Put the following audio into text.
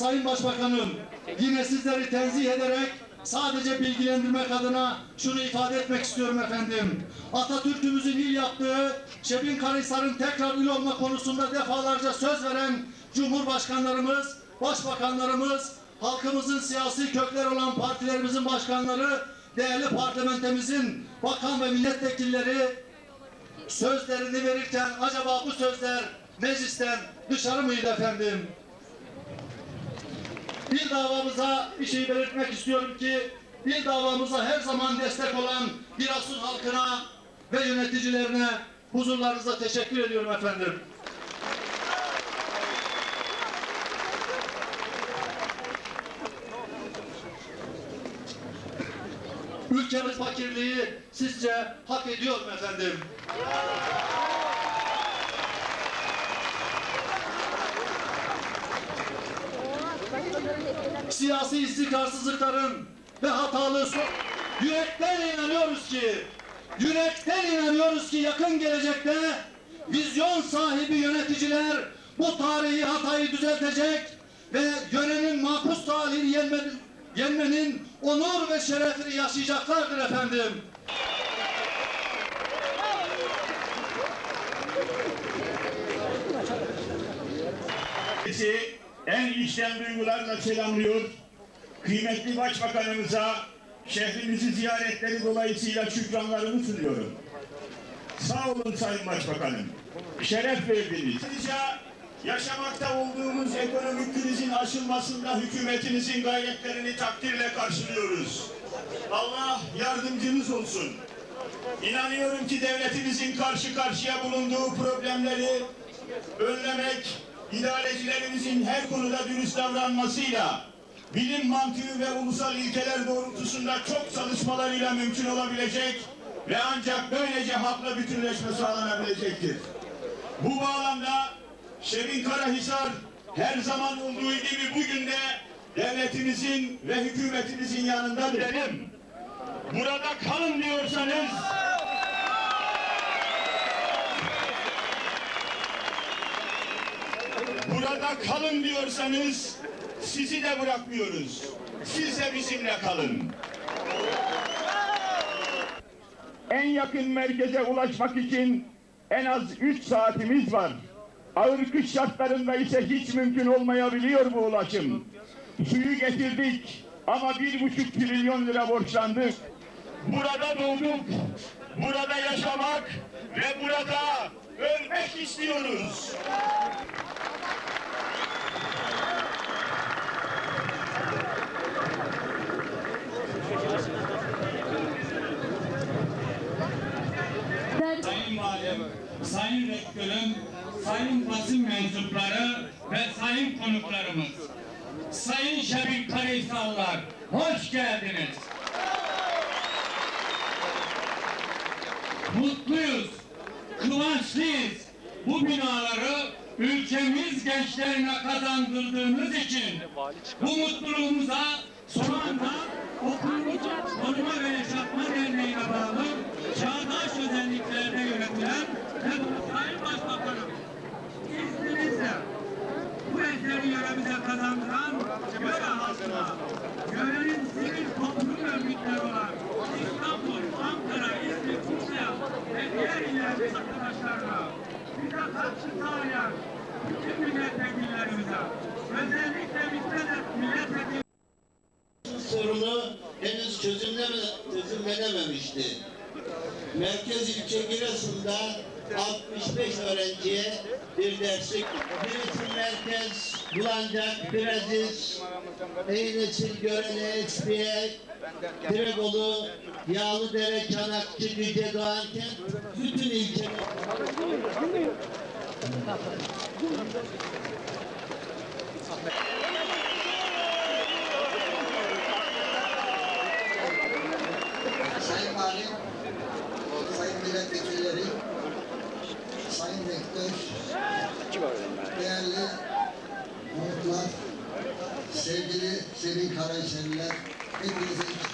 Sayın Başbakanım, yine sizleri tenzih ederek sadece bilgilendirmek adına şunu ifade etmek istiyorum efendim. Atatürk'ümüzün il yaptığı Şebin Karahisar'ın tekrar il olma konusunda defalarca söz veren Cumhurbaşkanlarımız, Başbakanlarımız, halkımızın siyasi kökleri olan partilerimizin başkanları, değerli parlamentemizin bakan ve milletvekilleri sözlerini verirken acaba bu sözler meclisten dışarı mıydı efendim? Bir davamıza bir şey belirtmek istiyorum ki bir davamıza her zaman destek olan Giresun halkına ve yöneticilerine huzurlarınızda teşekkür ediyorum efendim. Ülkemiz fakirliği sizce hak ediyor mu efendim? Siyasi istikrarsızlıkların ve hatalı so yürekten inanıyoruz ki yürekten inanıyoruz ki yakın gelecekte vizyon sahibi yöneticiler bu tarihi hatayı düzeltecek ve yönenin mahpus talihini yenmenin, yenmenin onur ve şerefini yaşayacaklardır efendim. Sizi en içten duygularla selamlıyor. Kıymetli Başbakanımıza şehrimizi ziyaretleri dolayısıyla şükranlarımı sunuyorum. Sağ olun Sayın Başbakanım. Şeref verdiniz. Ayrıca yaşamakta olduğumuz ekonomik krizin aşılmasında hükümetinizin gayretlerini takdirle karşılıyoruz. Allah yardımcınız olsun. İnanıyorum ki devletimizin karşı karşıya bulunduğu problemleri önlemek, idarecilerimizin her konuda dürüst davranmasıyla, bilim mantığı ve ulusal ilkeler doğrultusunda çok çalışmalarıyla mümkün olabilecek ve ancak böylece halkla bütünleşme sağlanabilecektir. Bu bağlamda Şebin Karahisar her zaman olduğu gibi bugün de devletimizin ve hükümetimizin yanındadır. Burada kalın diyorsanız Kalın diyorsanız sizi de bırakmıyoruz. Siz de bizimle kalın. En yakın merkeze ulaşmak için en az 3 saatimiz var. Ağır kış şartlarında ise hiç mümkün olmayabiliyor bu ulaşım. Suyu getirdik ama bir buçuk trilyon lira borçlandık. Burada doğduk, burada yaşamak ve burada ölmek istiyoruz. Sayın Valim, Sayın Rektörüm, Sayın basın mensupları ve sayın konuklarımız. Sayın Şebik Karahisarlar, hoş geldiniz. Mutluyuz, kıvançlıyız. Bu binaları ülkemiz gençlerine kazandırdığınız için bu mutluluğumuza son anda okulumuz koruma ve yaşatma derneğine bütün sorunu henüz çözümleme, çözümlenememişti. Merkez ilçe Giresun'da 65 öğrenciye bir derslik. Birisi merkez, Bulancak, Bireziz, Eynesil, Görele, Eskiye, Tirebolu, Yağlıdere, Çanakçı, Güce, Doğankent, bütün ilçeler. Sayın Valim, Sayın Milletvekilleri, Sayın Rektör, değerli konuklar, sevgili Sevin Karahisarlılar, hepinize